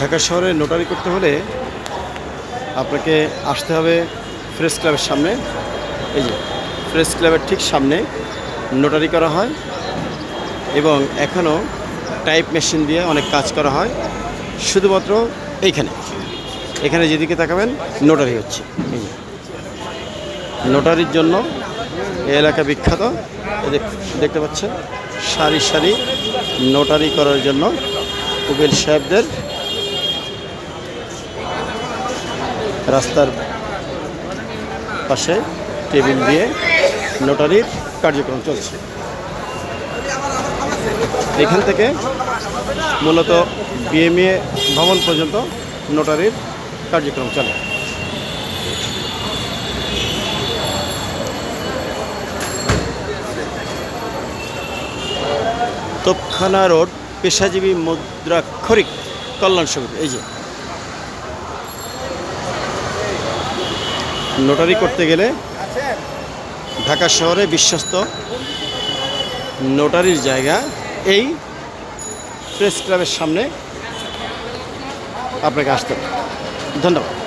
ঢাকা শহরে নোটারি করতে হলে আপনাকে আসতে হবে প্রেস ক্লাবের সামনে। এই যে প্রেস ক্লাবের ঠিক সামনে নোটারি করা হয় এবং এখনও টাইপ মেশিন দিয়ে অনেক কাজ করা হয়। শুধুমাত্র এইখানে। এখানে যেদিকে তাকাবেন নোটারি হচ্ছে। নোটারির জন্য এলাকা বিখ্যাত। দেখতে পাচ্ছেন, সারি সারি নোটারি করার জন্য উকিল সাহেবদের রাস্তার পাশে টেবিল দিয়ে নোটারির কার্যক্রম চলছে। এখান থেকে মূলত বিএমএ ভবন পর্যন্ত নোটারির কার্যক্রম চলে। তোপখানা রোড পেশাজীবী মুদ্রাক্ষরিক কল্যাণ সমিতি, এই যে নোটারি করতে গেলে ঢাকা শহরে বিশ্বস্ত নোটারির জায়গা এই প্রেস ক্লাবের সামনে আপনাকে আসতে ধন্যবাদ।